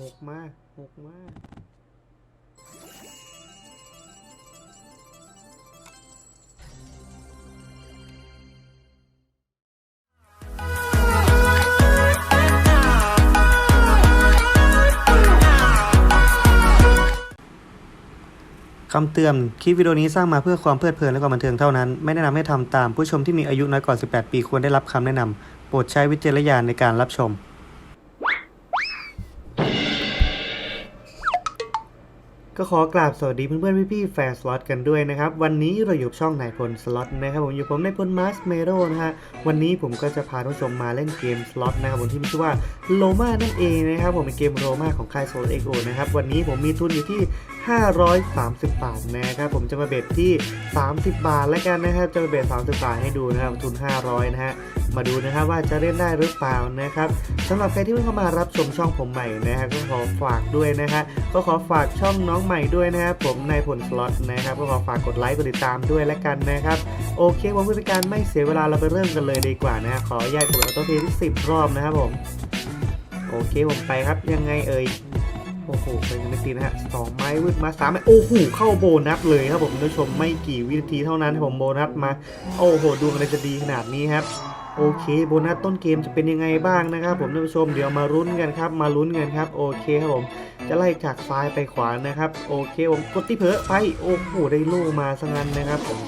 หกมาหกมาคำเตือน คลิปวิดีโอนี้สร้างมาเพื่อความเพลิดเพลินและความบันเทิงเท่านั้น ไม่แนะนำให้ทำตาม ผู้ชมที่มีอายุน้อยกว่า 18 ปีควรได้รับคำแนะนำ โปรดใช้วิจารณญาณในการรับชม ก็ขอกราบสวัสดีเพื่อนๆพี่ๆแฟนสล็อตกันด้วยนะครับ วันนี้เราอยู่ช่องนายพลสล็อตนะครับผมอยู่ผมนายพลมาสเมโรนะฮะวันนี้ผมก็จะพาท่านผู้ชมมาเล่นเกมสล็อตนะครับผมที่มีชื่อว่าโลมานั่นเองนะครับผมเป็นเกมโรมาของค่ายโซลเอ็กโอนะครับวันนี้ผมมีทุนอยู่ที่ 530 บาทนะครับผมจะมาเบ็ดที่ 30 บาทแล้วกันนะครับจะมาเบ็ด30 บาทให้ดูนะครับทุน 500 นะฮะมาดูนะครับว่าจะเล่นได้หรือเปล่านะครับสำหรับใครที่เพิ่งเข้ามารับชมช่องผมใหม่นะครับก็ขอฝากด้วยนะฮะก็ขอฝากช่องน้องใหม่ด้วยนะครับผมในผลสล็อตนะครับก็ขอฝากกดไลค์กดติดตามด้วยแล้วกันนะครับโอเคผมเพื่อเป็นการไม่เสียเวลาเราไปเริ่มกันเลยดีกว่านะฮะขออนุญาตกดออโต้เพลย์ที่10 รอบนะครับผมโอเคผมไปครับยังไงเอ่ย โอ้โหเป็นนาทีนะฮะสองไม้วืดมาสามไม้โอ้โหเข้าโบนัสเลยครับผมท่านผู้ชมไม่กี่วินาทีเท่านั้นผมโบนัสมา โอ้โหดูอะไรจะดีขนาดนี้ครับโอเคโบนัสต้นเกมจะเป็นยังไงบ้างนะครับผมท่านผู้ชมเดี๋ยวมาลุ้นกันครับ มาลุ้นกันครับโอเคครับผมจะไล่จากซ้ายไปขวานะครับ โอเคผมกดที่เพอไปโอ้โหได้โล่มาซะงั้นนะครับผม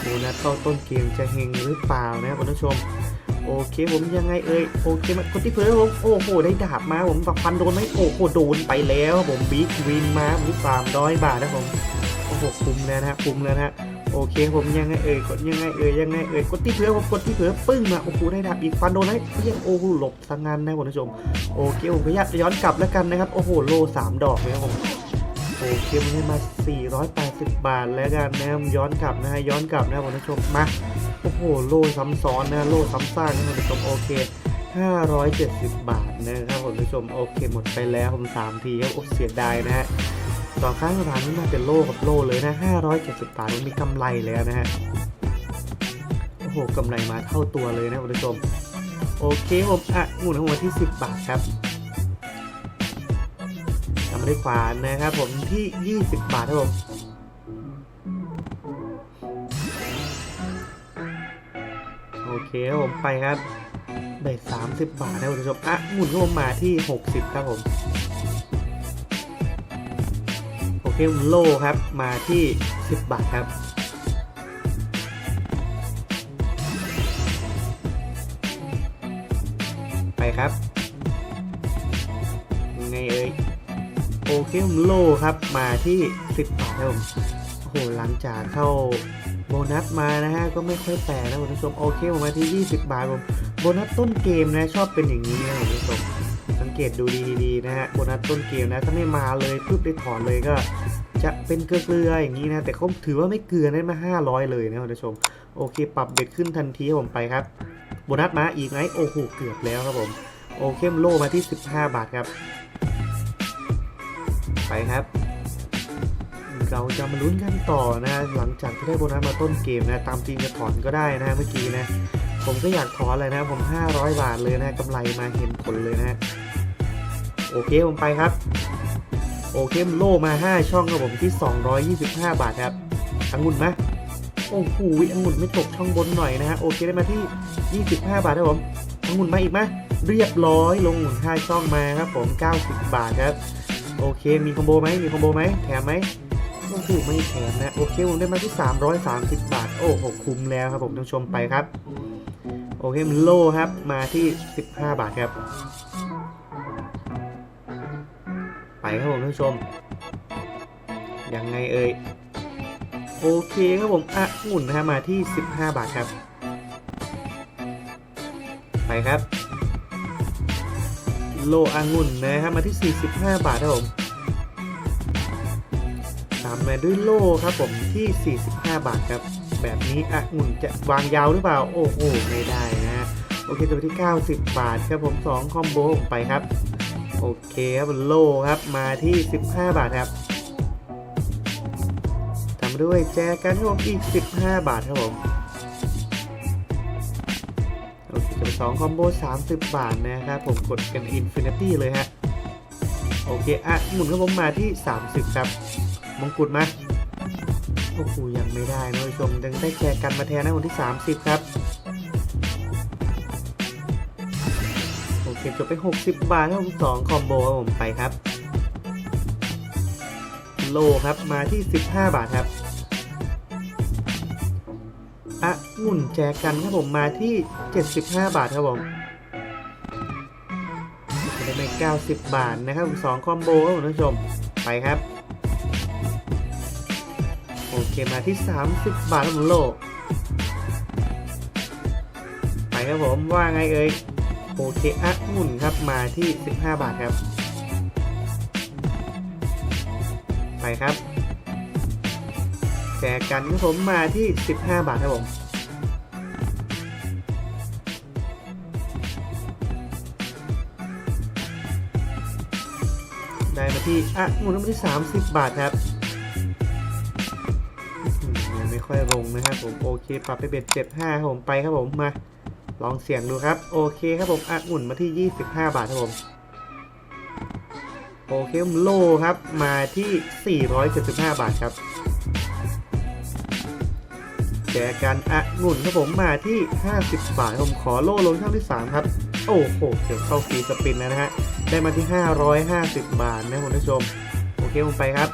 โบนัสเข้าต้นเกมจะเฮงหรือเปล่านะครับท่านผู้ชม โอเคผมยังไงเอ่ยโอเคมากดที่เพื่อผมโอ้โหได้ดาบมาผมฝักฟันโดนไหมโอ้โหโดนไปแล้วผมบิ๊กวินมาผมสามร้อยบาทนะผมโอ้โหคุ้มแล้วนะฮะคุ้มแล้วนะฮะโอเคผมยังไงเอ่ยกดยังไงเอ่ยยังไงเอ่ยกดที่เพื่อผมกดที่เพื่อปึ้งมาโอ้โหได้ดาบอีกฟันโดนไหมเพียงโอ้โหหลบสังงานนะคุณผู้ชมโอเคผมขยับย้อนกลับแล้วกันนะครับโอ้โหโลสามดอกเลยครับผม โอเคมันให้มา 480 บาทแล้วกันนะครับย้อนกลับนะฮะย้อนกลับนะคุณผู้ชมมาโอ้โหโล่ซ้ำซ้อนนะโล่ซ้ำซากนะคุณผู้ชมโอเค 570 บาทนะครับคุณผู้ชมโอเคหมดไปแล้วผมสามทีครับโอ้เสียดายนะฮะต่อข้งสถานนี้มาเป็นโล่กับโล่เลยนะ 570 บาทมันมีกำไรแล้วนะฮะโอ้โหกำไรมาเท่าตัวเลยนะคุณผู้ชมโอเคผมอะหมุนหัวที่ 10 บาทครับ ด้วยขวานนะครับผมที่ 20 บาทครับผมโอเคครับผมไปครับเบสสามสิบบาทนะคุณผู้ชมอะหมุนเข้ามาที่หกสิบครับผม โอเคโลครับมาที่สิบบาทครับ ไปครับไงเอ่ย โอเคโลครับมาที่สิบาทครับผมโอ้โหหลังจากเข้าโบนัสมานะฮะก็ไม่ค่อยแปลกนะคุณผู้ชมโอเคผมมาที่ 20 บาทผมโบนัสต้นเกมนะชอบเป็นอย่างนี้นะคุณผู้ชมสังเกตดูดีๆนะฮะโบนัสต้นเกมนะถ้าไม่มาเลยปุ๊บได้ถอนเลยก็จะเป็นเกลืออย่างนี้นะ แต่เขาถือว่าไม่เกลือได้มา 500 เลยนะคุณผู้ชม โอเค ปรับเบ็ดขึ้นทันทีผมไปครับโบนัสมาอีกไหมโอ้โหเกือบแล้วครับผม โอเคมโลมาที่ 15 บาทครับ ไปครับ เราจะมาลุ้นกันต่อนะหลังจากที่ได้โบนัสมาต้นเกมนะ ตามจริงจะถอนก็ได้นะเมื่อกี้นะ ผมก็อยากถอนเลยนะผม 500 บาทเลยนะกำไรมาเห็นผลเลยนะโอเคผมไปครับ โอเคมโล่มา 5 ช่องครับผมที่ 225 บาทครับองุ่นไหมโอ้โหองุ่นไม่ตกช่องบนหน่อยนะฮะโอเคได้มาที่ 25 บาทครับผมองุ่นมาอีกไหมเรียบร้อยลงหุ่น5ช่องมาครับผม 90 บาทครับ โอเค มีคอมโบไหมมีคอมโบไหมแถมไหมโอ้โหไม่แถมนะ โอเค ผมได้มาที่ 330 บาท โอ้โห คุ้มแล้วครับผมท่านชมไปครับ โอเค มันโลครับ มาที่ 15 บาทครับ ไปครับผมท่านชม ยังไงเอ่ย โอเคครับผมอะหมุนนะฮะมาที่ 15 บาทครับ ไปครับ โลองุ่นนะครับมาที่ 45 บาทครับผมตามมาด้วยโลครับผมที่ 45 บาทครับ แบบนี้อะหุ่นจะวางยาวหรือเปล่า โอ้โหไม่ได้นะโอเคตัวที่ 90 บาทครับผม 2 คอมโบผมไปครับ โอเคครับโลครับมาที่ 15 บาทครับตามด้วยแจกันครับผมอีก 15 บาทครับผม 12คอมโบ30 บาทนะครับ ผมกดกันอินฟินิตี้เลยฮะ โอเค อะ หมุนครับผมมาที่ 30 ครับ มงกุฎมา โอ้โห ยังไม่ได้นะผู้ชม ยังได้แจกันมาแทนนะวันที่ 30 ครับ โอเค จบไป 60 บาทครับผมสองคอมโบครับผมไปครับ โลครับ มาที่ 15 บาทครับ อะงุ่นแจกันครับผมมาที่ 75 บาทครับผมจะได้ไป90 บาทนะครับสองคอมโบครับผู้ชมไปครับ โอเคมาที่ 30 บาทครับผมโลไปครับผมว่าไงเอ่ยโอเคอะงุ่นครับมาที่ 15 บาทครับ ไปครับแจกกันครับผมมาที่ 15 บาทครับผม ที่อะงูน้ำมาที่ 30 บาทครับยังไม่ค่อยลงนะครับผมโอเคปรับไปเบ็ด75ผมไปครับผมมาลองเสี่ยงดูครับ โอเคครับผมอะงุ่นมาที่ 25 บาทครับผมโอเคผมโลครับมาที่ 475 บาทครับแจกันอะงุ่นครับผมมาที่ 50 บาทผมขอโลลงช่องที่ 3 ครับ โอ้โหเกือบเข้าฟรีสปินแล้วนะฮะ ได้มาที่ 550 บาทนะคุณผู้ชม โอเคผมไปครับ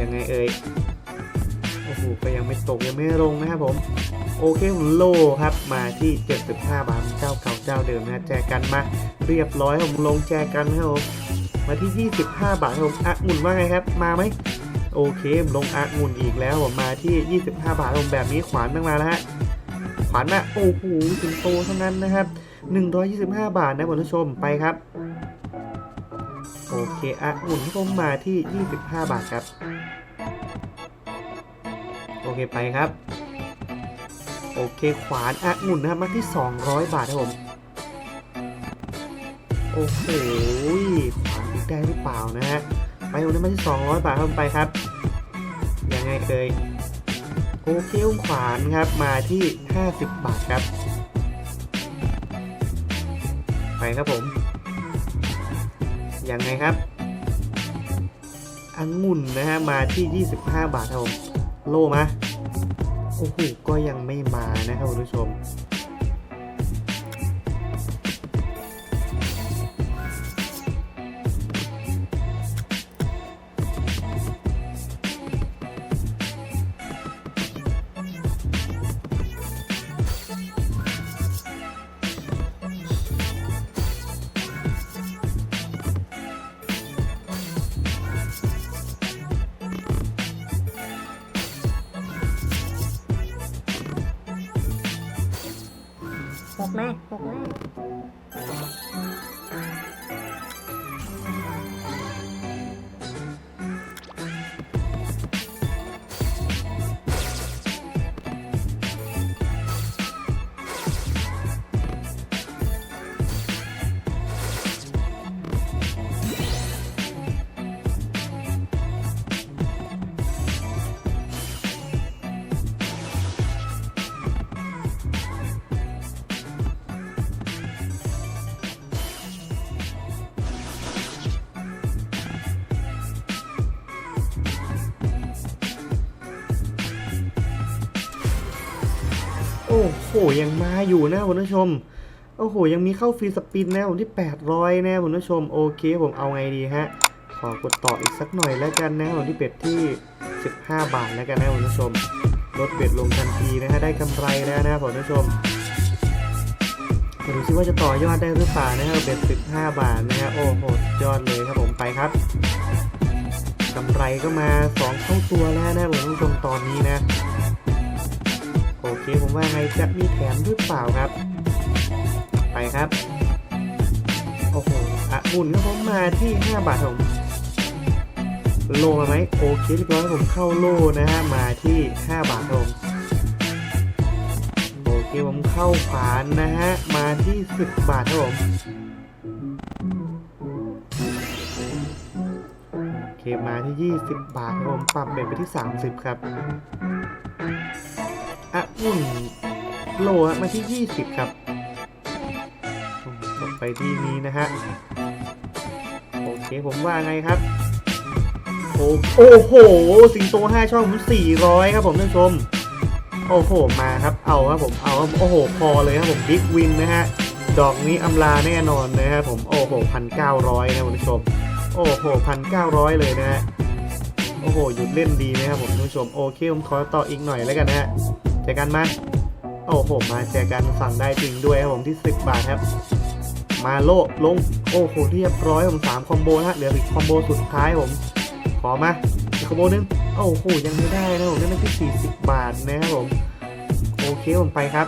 ยังไงเอ่ย โอ้โหก็ยังไม่ตกยังไม่ลงนะครับผม โอเคผมโลครับ มาที่ 75 บาทเจ้าเก่าเจ้าเดิมนะแจกันมา เรียบร้อยผมลงแจกันครับผม มาที่ 25 บาทครับผมอะงุ่นว่าไงครับ มาไหมโอเคลงอะงุ่นอีกแล้วผมมาที่ 25 บาทผมแบบนี้ขวานตั้งมาแล้วฮะ ขวานมาโอ้โหถึงโตเท่านั้นนะครับ 125 บาทนะคุณผู้ชมไปครับ โอเคอะงุ่นที่ผมมาที่ 25 บาทครับ โอเคไปครับ โอเคขวานอะงุ่นนะครับมาที่ 200 บาทครับผม โอ้โหขวานอีกได้หรือเปล่านะฮะไปวันนี้มาที่ 200 บาทครับไปครับ ยังไงเอ่ยโอเคขวานครับมาที่ 50 บาทครับ ไปครับผม ยังไงครับองุ่นนะฮะมาที่ 25 บาทครับผม โลมา โอ้โห ก็ยังไม่มานะครับคุณผู้ชม โอ้โหยังมาอยู่นะคุณผู้ชม โอ้โหยังมีเข้าฟรีสปินนะผมที่ 800 นะคุณผู้ชมโอเคผมเอาไงดีฮะขอกดต่ออีกสักหน่อยแล้วกันนะผมที่เป็ดที่ 15 บาทแล้วกันนะคุณผู้ชมลดเบ็ดลงทันทีนะฮะได้กำไรแล้วนะคุณผู้ชมมาดูซิว่าจะต่อยอดได้หรือเปล่านะครับเบ็ด15 บาทนะฮะโอ้โหยอดเลยครับผมไปครับกำไรก็มา2เท่าตัวแล้วนะคุณผู้ชมตอนนี้นะ โอเคผมว่าไงจะมีแถมหรือเปล่าครับ ไปครับ โอ้โหอะหมุนครับผมมาที่ 5 บาทผมโลมาไหมโอเคเรียบร้อยผมเข้าโลนะฮะมาที่ 5 บาทผมโอเคผมเข้าขวานนะฮะมาที่ 10 บาทครับผมโอเคมาที่ 20 บาทครับผมปรับเบ็ดไปที่ 30 ครับ อะอุ่นโลฮะมาที่ 20 ครับลงไปที่นี้นะฮะ โอเคผมว่าไงครับ โอ้โห สิงโตห้าช่องผมสี่ร้อยครับผมท่านชม โอ้โห มาครับ เอาครับผม เอาโอ้โห พอเลยครับผมบิ๊กวินนะฮะ ดอกนี้อำลาแน่นอนนะครับผม โอ้โหพันเก้าร้อยนะคุณผู้ชม โอ้โหพันเก้าร้อยเลยนะฮะ โอ้โห หยุดเล่นดีนะครับผมท่านชม โอเคผมขอต่ออีกหน่อยแล้วกันนะฮะ เจอกันมา โอ้โห มาเจอกันฝั่งได้จริงด้วยครับผมที่ 10 บาทครับ มาโลลง โอ้โห เรียบร้อยผมสามคอมโบนะเหลืออีกคอมโบสุดท้ายผม ขอมาอีกคอมโบนึง โอ้โห ยังไม่ได้นะผมนั่นที่40 บาทนะครับผม โอเคผมไปครับ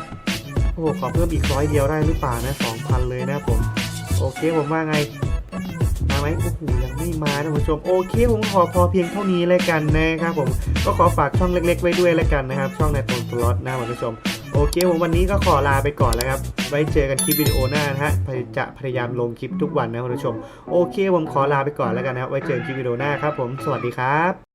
โอ้โหขอเพิ่มอีกร้อยเดียวได้หรือเปล่านะ2,000 เลยนะครับผม โอเคผมว่าไงมาไหมโอ้โหยังไม่มาท่านผู้ชม โอเคผมขอพอเพียงเท่านี้แล้วกันนะครับผม ก็ขอฝากช่องเล็ก ๆ ไว้ด้วยแล้วกันนะครับ ช่องในโฟนสล็อตนะคุณผู้ชม โอเคผมวันนี้ก็ขอลาไปก่อนแล้วครับ ไว้เจอกันคลิปวิดีโอหน้านะฮะพยจะพยายามลงคลิปทุกวันนะคุณผู้ชม โอเคผมขอลาไปก่อนแล้วกันนะครับ ไว้เจอกันคลิปวิดีโอหน้าครับผม สวัสดีครับ